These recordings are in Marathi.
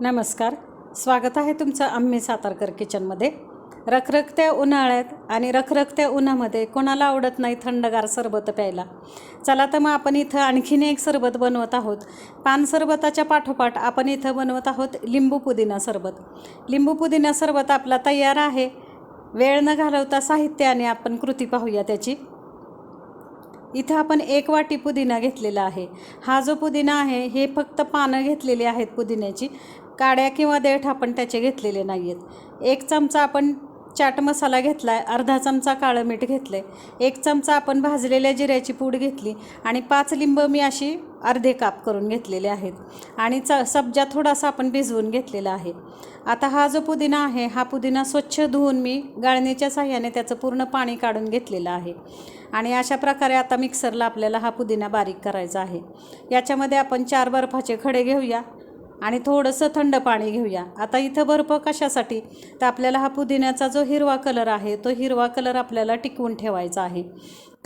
नमस्कार. स्वागत आहे तुमचं आम्ही सातारकर किचनमध्ये. रखरखत्या उन्हाळ्यात आणि रखरखत्या उन्हामध्ये कोणाला आवडत नाही थंडगार सरबत प्यायला? चला तर मग आपण इथं आणखीन एक सरबत बनवत आहोत. पान सरबताच्या पाठोपाठ आपण इथं बनवत आहोत लिंबू पुदिना सरबत. लिंबू पुदिना सरबत आपला तयार आहे. वेळ न घालवता साहित्याने आपण कृती पाहूया त्याची. इथं आपण एक वाटी पुदिना घेतलेला आहे. हा जो पुदिना आहे हे फक्त पानं घेतलेली आहेत पुदिन्याची. काड्या किंवा देठ आपण त्याचे घेतलेले नाही आहेत एक चमचा आपण चाट मसाला घेतला आहे अर्धा चमचा काळं मीठ घेतलं आहे एक चमचा आपण भाजलेल्या जिऱ्याची पूड घेतली आणि पाच लिंब मी अशी अर्धे काप करून घेतलेले आहेत आणि च सब्जा थोडासा आपण भिजवून घेतलेला आहे. आता हा जो पुदिना आहे हा पुदिना स्वच्छ धुवून मी गाळणीच्या साह्याने त्याचं पूर्ण पाणी काढून घेतलेलं आहे. आणि अशा प्रकारे आता मिक्सरला आपल्याला हा पुदिना बारीक करायचा आहे. याच्यामध्ये आपण चार बर्फाचे खडे घेऊया. आणि थोडंसं थंड पाणी घेऊया. आता इथं बर्फ कशासाठी? तर आपल्याला हा पुदिन्याचा जो हिरवा कलर आहे तो हिरवा कलर आपल्याला टिकवून ठेवायचा आहे.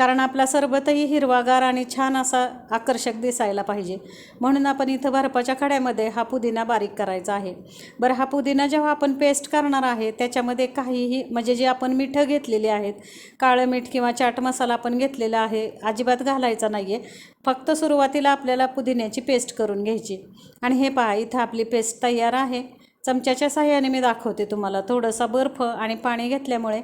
कारण आपला सरबतही हिरवागार आणि छान असा आकर्षक दिसायला पाहिजे. म्हणून आपण इथं बर्फाच्या खड्यामध्ये हा पुदिना बारीक करायचा आहे. बरं हा पुदिना जेव्हा आपण पेस्ट करणार आहे त्याच्यामध्ये काहीही म्हणजे जे आपण मिठं घेतलेली आहेत काळं मीठ किंवा चाट मसाला आपण घेतलेला आहे अजिबात घालायचा नाही आहे फक्त सुरुवातीला आपल्याला पुदिन्याची पेस्ट करून घ्यायची. आणि हे पहा इथं आपली पेस्ट तयार आहे. चमच्याच्या साह्याने मी दाखवते तुम्हाला. थोडंसा बर्फ आणि पाणी घेतल्यामुळे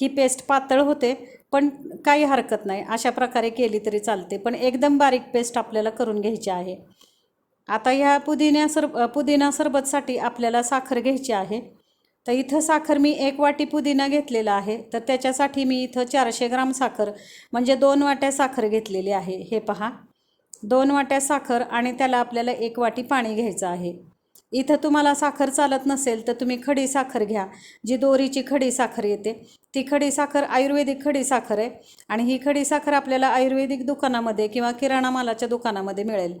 ही पेस्ट पातळ होते पण काही हरकत नाही. अशा प्रकारे केली तरी चालते. पण एकदम बारीक पेस्ट आपल्याला करून घ्यायची आहे. आता ह्या पुदिन्या सर पुदिना सरबतसाठी आपल्याला साखर घ्यायची आहे. तर इथं साखर मी एक वाटी पुदिना घेतलेला आहे. तर त्याच्यासाठी मी इथं चारशे ग्राम साखर म्हणजे दोन वाट्या साखर घेतलेली आहे. हे पहा. दोन वाट्या साखर आणि त्याला आपल्याला एक वाटी पाणी घ्यायचं आहे. इथं तुम्हाला साखर चालत नसेल तर तुम्ही खडी साखर घ्या जी दोरीची खडी साखर येते. ती खडी साखर आयुर्वेदिक खडी साखर आहे आणि ही खडी साखर आपल्याला आयुर्वेदिक दुकानामध्ये किंवा किराणा मालाच्या दुकानामध्ये मिळेल.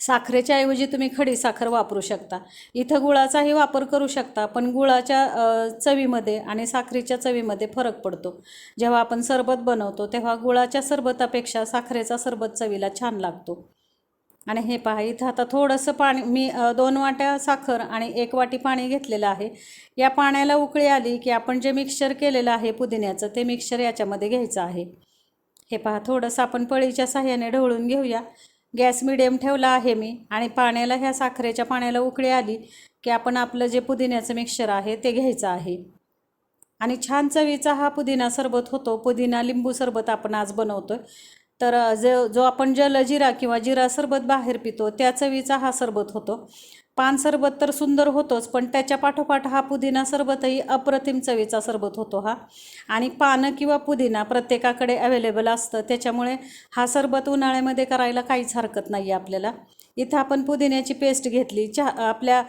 साखरेच्या ऐवजी तुम्ही खडी साखर वापरू शकता. इथं गुळाचाही वापर करू शकता पण गुळाच्या चवीमध्ये आणि साखरेच्या चवीमध्ये फरक पडतो. जेव्हा आपण सरबत बनवतो तेव्हा गुळाच्या सरबतापेक्षा साखरेचा सरबत चवीला छान लागतो. आणि हे पहा इथं आता थोडंसं पाणी मी दोन वाट्या साखर आणि एक वाटी पाणी घेतलेलं आहे. या पाण्याला उकळी आली की आपण जे मिक्सचर केलेलं आहे पुदिन्याचं ते मिक्सचर याच्यामध्ये घ्यायचं आहे. हे पहा थोडंसं आपण पळीच्या साह्याने ढवळून घेऊया. गॅस मिडियम ठेवला आहे मी आणि पाण्याला ह्या साखरेच्या पाण्याला उकळी आली की आपण आपलं जे पुदिन्याचं मिक्सचर आहे ते घ्यायचं आहे. आणि छान चवीचा हा पुदिना सरबत होतो. पुदिना लिंबू सरबत आपण आज बनवतो तर जे जो आपण जलजिरा किंवा जिरा सरबत बाहेर पितो त्या चवीचा हा सरबत होतो. पान सरबत तर सुंदर होतोच पण त्याच्या पाठोपाठ हा पुदिना सरबतही अप्रतिम चवीचा सरबत होतो हा. आणि पानं किंवा पुदिना प्रत्येकाकडे अवेलेबल असतं त्याच्यामुळे हा सरबत उन्हाळ्यामध्ये करायला काहीच हरकत नाही आहे आपल्याला. इथं आपण पुदिन्याची पेस्ट घेतली चहा आपल्या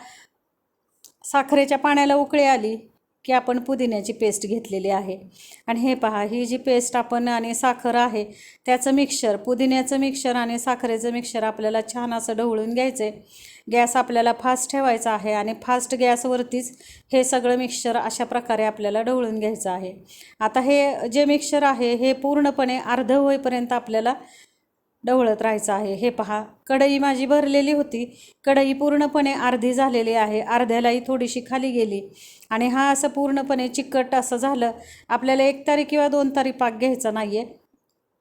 साखरेच्या पाण्याला उकळी आली की आपण पुदिन्याची पेस्ट घेतलेली आहे. आणि हे पहा ही जी पेस्ट आपण आणि साखर आहे त्याचं मिक्सर पुदिन्याचं मिक्सर आणि साखरेचं मिक्सर आपल्याला छान असं ढवळून घ्यायचं आहे गॅस आपल्याला फास्ट ठेवायचा आहे आणि फास्ट गॅसवरतीच हे सगळं मिक्सर अशा प्रकारे आपल्याला ढवळून घ्यायचं आहे. आता हे जे मिक्सर आहे हे पूर्णपणे अर्ध होईपर्यंत आपल्याला ढवळत राहायचं आहे. हे पहा कढई माझी भरलेली होती. कढई पूर्णपणे अर्धी झालेली आहे. अर्ध्यालाही थोडीशी खाली गेली. आणि हा असं पूर्णपणे चिकट असं झालं. आपल्याला एक तारी किंवा दोन तारी पाक घ्यायचा नाही आहे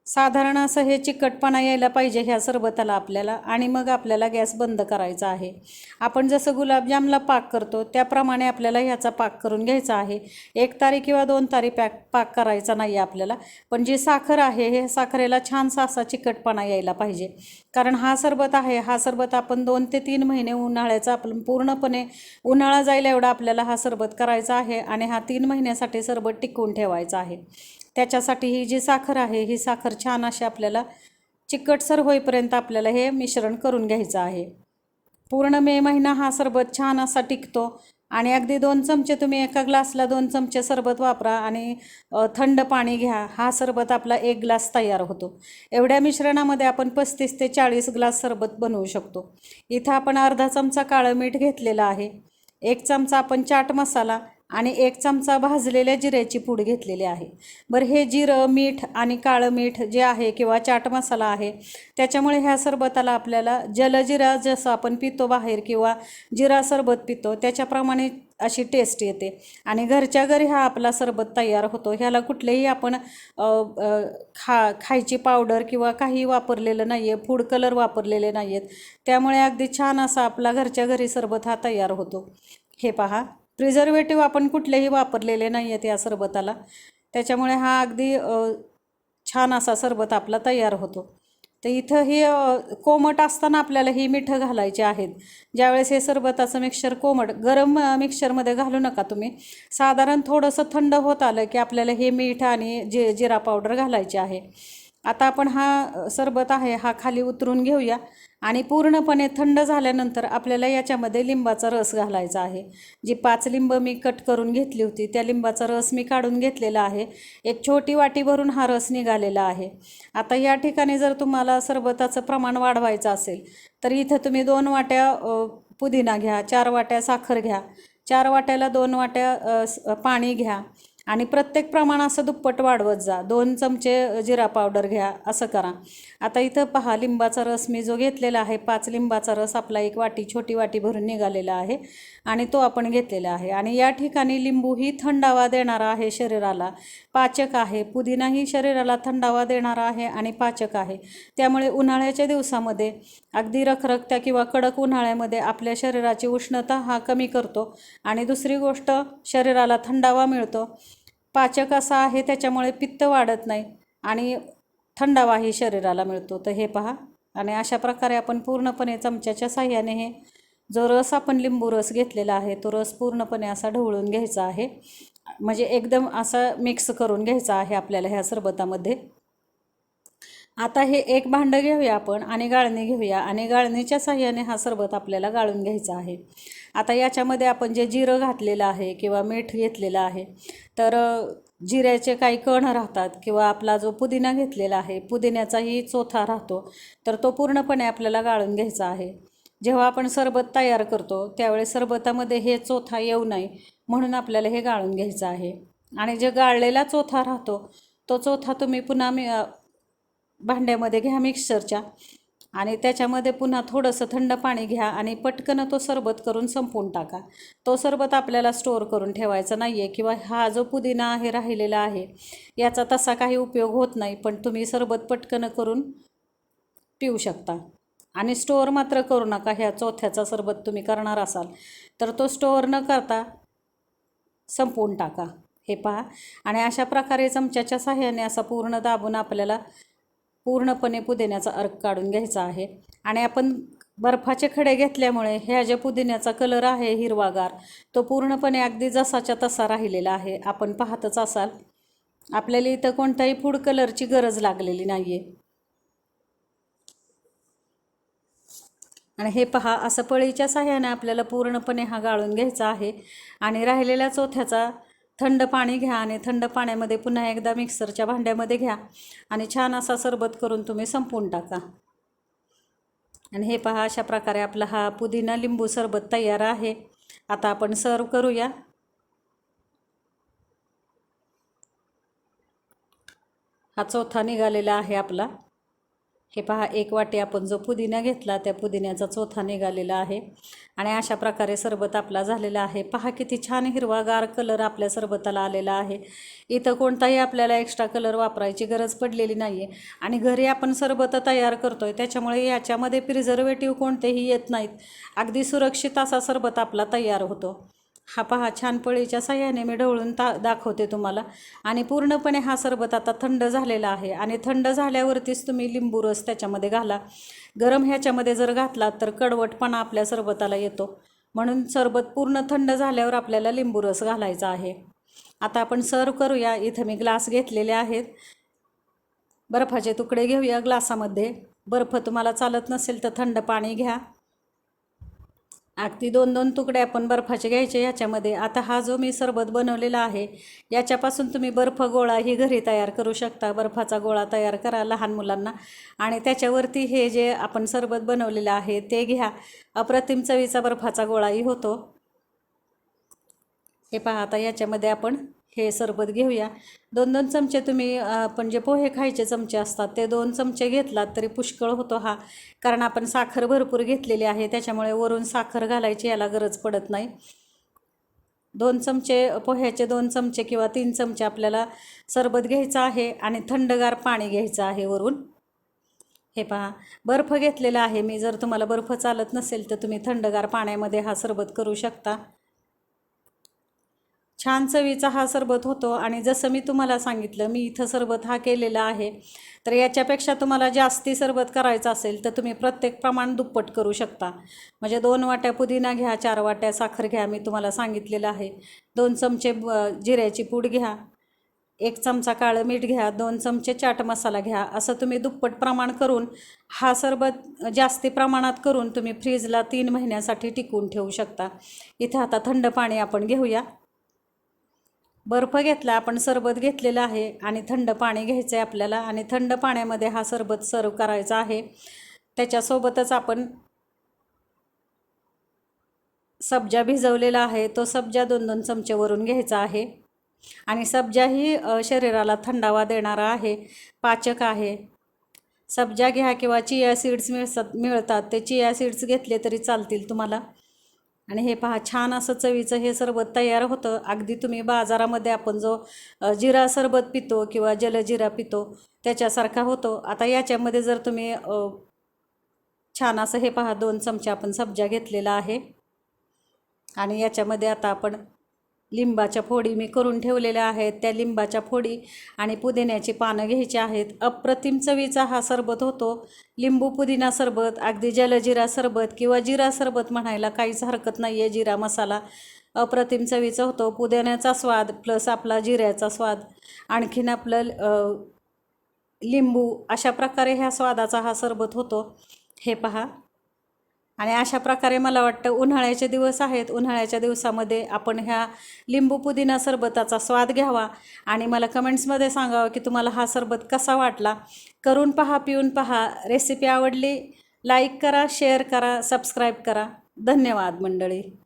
साधारण असं हे चिकटपणा यायला पाहिजे ह्या सरबताला आपल्याला आणि मग आपल्याला गॅस बंद करायचा आहे. आपण जसं गुलाबजामला पाक करतो त्याप्रमाणे आपल्याला ह्याचा पाक करून घ्यायचा आहे. एक तारीख किंवा दोन तारी पॅक पाक करायचा नाही आहे आपल्याला. पण जी साखर आहे हे साखरेला छानसा असा चिकटपणा यायला पाहिजे. कारण हा सरबत आहे हा सरबत आपण दोन ते तीन महिने उन्हाळ्याचा आपण पूर्णपणे उन्हाळा जाईल एवढा आपल्याला हा सरबत करायचा आहे आणि हा तीन महिन्यासाठी सरबत टिकवून ठेवायचा आहे. त्याच्यासाठी ही जी साखर आहे ही साखर छान अशी आपल्याला चिकटसर होईपर्यंत आपल्याला हे मिश्रण करून घ्यायचं आहे. पूर्ण मे महिना हा सरबत छान असा टिकतो आणि अगदी दोन चमचे तुम्ही एका ग्लासला दोन चमचे सरबत वापरा आणि थंड पाणी घ्या. हा सरबत आपला एक ग्लास तयार होतो. एवढ्या मिश्रणामध्ये आपण पस्तीस ते चाळीस ग्लास सरबत बनवू शकतो. इथं आपण अर्धा चमचा काळं मीठ घेतलेलं आहे. एक चमचा आपण चाट मसाला आणि एक चमचा भाजलेल्या जिऱ्याची पूड घेतलेली आहे. बरं हे जिरं मीठ आणि काळं मीठ जे आहे किंवा चाट मसाला आहे त्याच्यामुळे ह्या सरबताला आपल्याला जलजिरा जसं आपण पितो बाहेर किंवा जिरा सरबत पितो त्याच्याप्रमाणे अशी टेस्ट येते. आणि घरच्या घरी हा आपला सरबत तयार होतो. ह्याला कुठलेही आपण खा खायची पावडर किंवा काही वापरलेलं नाही आहे फूड कलर वापरलेले नाही आहेत त्यामुळे अगदी छान असा आपला घरच्या घरी सरबत हा तयार होतो. हे पहा. प्रिझर्वेटिव्ह आपण कुठलेही वापरलेले नाही आहेत या सरबताला. त्याच्यामुळे हा अगदी छान असा सरबत आपला तयार होतो. तर इथं हे कोमट असताना आपल्याला ही मिठं घालायची आहेत. ज्यावेळेस हे सरबताचं मिक्सचर कोमट गरम मिक्सरमध्ये मिक्सचरमध्ये घालू नका तुम्ही. साधारण थोडंसं थंड होत आलं की आपल्याला हे मीठ आणि जे जिरा पावडर घालायची आहे. आता आपण हा सरबत आहे हा खाली उतरून घेऊया. आणि पूर्णपणे थंड झाल्यानंतर आपल्याला याच्यामध्ये लिंबाचा रस घालायचा आहे. जी पाच लिंब मी कट करून घेतली होती त्या लिंबाचा रस मी काढून घेतलेला आहे. एक छोटी वाटी भरून हा रस निघालेला आहे. आता या ठिकाणी जर तुम्हाला सरबताचं प्रमाण वाढवायचं असेल तर इथं तुम्ही दोन वाट्या पुदिना घ्या चार वाट्या साखर घ्या. चार वाट्याला दोन वाट्या पाणी घ्या. आणि प्रत्येक प्रमाण असं दुप्पट वाढवत जा. दोन चमचे जिरा पावडर घ्या असं करा. आता इथं पहा लिंबाचा रस मी जो घेतलेला आहे पाच लिंबाचा रस आपला एक वाटी छोटी वाटी भरून निघालेला आहे आणि तो आपण घेतलेला आहे. आणि या ठिकाणी लिंबू ही थंडावा देणारा आहे शरीराला. पाचक आहे. पुदिनाही शरीराला थंडावा देणारा आहे आणि पाचक आहे. त्यामुळे उन्हाळ्याच्या दिवसामध्ये अगदी रखरखत्या किंवा कडक उन्हाळ्यामध्ये आपल्या शरीराची उष्णता हा कमी करतो. आणि दुसरी गोष्ट शरीराला थंडावा मिळतो. पाचक असा आहे त्याच्यामुळे पित्त वाढत नाही आणि थंडावाही शरीराला मिळतो. तर हे पहा. आणि अशा प्रकारे आपण पूर्णपणे चमच्याच्या साह्याने हे जो रस आपण लिंबू रस घेतलेला आहे तो रस पूर्णपणे असा ढवळून घ्यायचा आहे. म्हणजे एकदम असा मिक्स करून घ्यायचा आहे आपल्याला ह्या सरबतामध्ये. आता हे एक भांडं घेऊया आपण आणि गाळणी घेऊया. आणि गाळणीच्या साह्याने हा सरबत आपल्याला गाळून घ्यायचा आहे. आता याच्यामध्ये आपण जे जिरं घातलेलं आहे किंवा मीठ घेतलेलं आहे तर जिऱ्याचे काही कण राहतात किंवा आपला जो पुदिना घेतलेला आहे पुदिन्याचाही चोथा राहतो तर तो पूर्णपणे आपल्याला गाळून घ्यायचा आहे. जेव्हा आपण सरबत तयार करतो त्यावेळेस सरबतामध्ये हे चोथा येऊ नये म्हणून आपल्याला हे गाळून घ्यायचं आहे. आणि जे गाळलेला चोथा राहतो तो चोथा तुम्ही पुन्हा मी भांड्यामध्ये घ्या मिक्सरच्या. आणि त्याच्यामध्ये पुन्हा थोडंसं थंड पाणी घ्या आणि पटकन तो सरबत करून संपवून टाका. तो सरबत आपल्याला स्टोअर करून ठेवायचा नाही आहे किंवा हा जो पुदिना आहे राहिलेला आहे याचा तसा काही उपयोग होत नाही पण तुम्ही सरबत पटकन करून पिऊ शकता. आणि स्टोअर मात्र करू नका ह्या चौथ्याचा सरबत तुम्ही करणार असाल. तर तो स्टोअर न करता संपवून टाका. हे पहा. आणि अशा प्रकारे चमच्याच्या साह्याने असा पूर्ण दाबून आपल्याला पूर्णपणे पुदिन्याचा अर्क काढून घ्यायचा आहे. आणि आपण बर्फाचे खडे घेतल्यामुळे ह्या ज्या पुदिन्याचा कलर आहे हिरवागार तो पूर्णपणे अगदी जसाच्या तसा राहिलेला आहे. आपण पाहतच असाल आपल्याला इथं कोणत्याही फूड कलरची गरज लागलेली नाही आहे आणि हे पहा असं पळीच्या साह्याने आपल्याला पूर्णपणे हा गाळून घ्यायचा आहे. आणि राहिलेल्या चोथ्याचा थंड पाणी घ्या आणि थंड पाण्यामध्ये पुन्हा एकदा मिक्सरच्या भांड्यामध्ये घ्या आणि छान असा सरबत करून तुम्ही संपवून टाका. आणि हे पहा अशा प्रकारे आपला हा पुदिना लिंबू सरबत तयार आहे. आता आपण सर्व करूया. हा चौथा निघालेला आहे आपला. हे पहा एक वाटी आपण जो पुदिना घेतला त्या पुदिन्याचा चोथा निघालेला आहे. आणि अशा प्रकारे सरबत आपला झालेला आहे. पहा किती छान हिरवागार कलर आपल्या सरबताला आलेला आहे. इथं कोणताही आपल्याला एक्स्ट्रा कलर वापरायची गरज पडलेली नाही आहे आणि घरी आपण सरबत तयार करतो आहे त्याच्यामुळे याच्यामध्ये प्रिझर्वेटिव्ह कोणतेही येत नाहीत. अगदी सुरक्षित असा सरबत आपला तयार होतो. हा पहा छान पळीच्या साह्याने मी ढवळून ता दाखवते तुम्हाला. आणि पूर्णपणे हा सरबत आता थंड झालेला आहे. आणि थंड झाल्यावरतीच तुम्ही लिंबू रस त्याच्यामध्ये घाला. गरम ह्याच्यामध्ये जर घातला तर कडवटपणा आपल्या सरबताला येतो. म्हणून सरबत पूर्ण थंड झाल्यावर आपल्याला लिंबू रस घालायचा आहे. आता आपण सर्व करूया. इथं मी ग्लास घेतलेले आहेत. बर्फाचे तुकडे घेऊया ग्लासामध्ये. बर्फ तुम्हाला चालत नसेल तर थंड पाणी घ्या. अगदी दोन दोन तुकडे आपण बर्फाचे घ्यायचे याच्यामध्ये. आता हा जो मी सरबत बनवलेला आहे याच्यापासून तुम्ही बर्फ गोळा ही घरी तयार करू शकता. बर्फाचा गोळा तयार करा लहान मुलांना. आणि त्याच्यावरती हे जे आपण सरबत बनवलेलं आहे ते घ्या. अप्रतिम चवीचा बर्फाचा गोळाही होतो. हे पहा आता याच्यामध्ये आपण हे सरबत घेऊया. दोन दोन चमचे तुम्ही आपण जे पोहे खायचे चमचे असतात ते दोन चमचे घेतलात तरी पुष्कळ होतो हा. कारण आपण साखर भरपूर घेतलेली आहे त्याच्यामुळे वरून साखर घालायची याला गरज पडत नाही. दोन चमचे पोह्याचे दोन चमचे किंवा तीन चमचे आपल्याला सरबत घ्यायचं आहे आणि थंडगार पाणी घ्यायचं आहे वरून. हे पहा बर्फ घेतलेला आहे. मी जर तुम्हाला बर्फ चालत नसेल तर तुम्ही थंडगार पाण्यामध्ये हा सरबत करू शकता. छान चवीचा हा सरबत होतो आणि जसं मी तुम्हाला सांगितलं मी इथं सरबत हा केलेला आहे. तर याच्यापेक्षा तुम्हाला जास्ती सरबत करायचं असेल तर तुम्ही प्रत्येक प्रमाण दुप्पट करू शकता. म्हणजे दोन वाट्या पुदिना घ्या चार वाट्या साखर घ्या मी तुम्हाला सांगितलेलं आहे. दोन चमचे ब जिऱ्याची पूड घ्या एक चमचा काळं मीठ घ्या दोन चमचे चाट मसाला घ्या. असं तुम्ही दुप्पट प्रमाण करून हा सरबत जास्ती प्रमाणात करून तुम्ही फ्रीजला तीन महिन्यासाठी टिकवून ठेवू शकता. इथं आता थंड पाणी आपण घेऊया. बर्फ घेतला आपण सरबत घेतलेलं आहे आणि थंड पाणी घ्यायचं आहे आपल्याला आणि थंड पाण्यामध्ये हा सरबत सर्व करायचा आहे. त्याच्यासोबतच आपण सब्जा भिजवलेला आहे तो सब्जा दोन दोन चमचेवरून घ्यायचा आहे. आणि सब्जाही शरीराला थंडावा देणारा आहे पाचक आहे. सब्जा घ्या किंवा चिया सीड्स मिळतात मिळतात. ते चिया सीड्स घेतले तरी चालतील तुम्हाला. आणि हे पहा छान असं चवीचं हे सरबत तयार होतं. अगदी तुम्ही बाजारामध्ये आपण जो जिरा सरबत पितो किंवा जलजिरा पितो त्याच्यासारखा होतो. आता याच्यामध्ये जर तुम्ही छान असं हे पहा दोन चमचे आपण सब्जा घेतलेला आहे. आणि याच्यामध्ये आता आपण लिंबाच्या फोडी मी करून ठेवलेल्या आहेत. त्या लिंबाच्या फोडी आणि पुदिन्याची पानं घ्यायची आहेत. अप्रतिम चवीचा हा सरबत होतो. लिंबू पुदिना सरबत अगदी जलजिरा सरबत किंवा जिरा सरबत म्हणायला काहीच हरकत नाही आहे जिरा मसाला अप्रतिम चवीचा होतो. पुदिन्याचा स्वाद प्लस आपला जिऱ्याचा स्वाद. आणखीन आपलं लिंबू अशा प्रकारे ह्या स्वादाचा हा सरबत होतो. हे पहा. आणि अशा प्रकारे मला वाटतं उन्हाळ्याचे दिवस आहेत. उन्हाळ्याच्या दिवसामध्ये आपण ह्या लिंबू पुदिना सरबताचा स्वाद घ्यावा. आणि मला कमेंट्समध्ये सांगावं की तुम्हाला हा सरबत कसा वाटला? करून पहा पिऊन पहा. रेसिपी आवडली लाईक करा शेअर करा सबस्क्राईब करा. धन्यवाद मंडळी.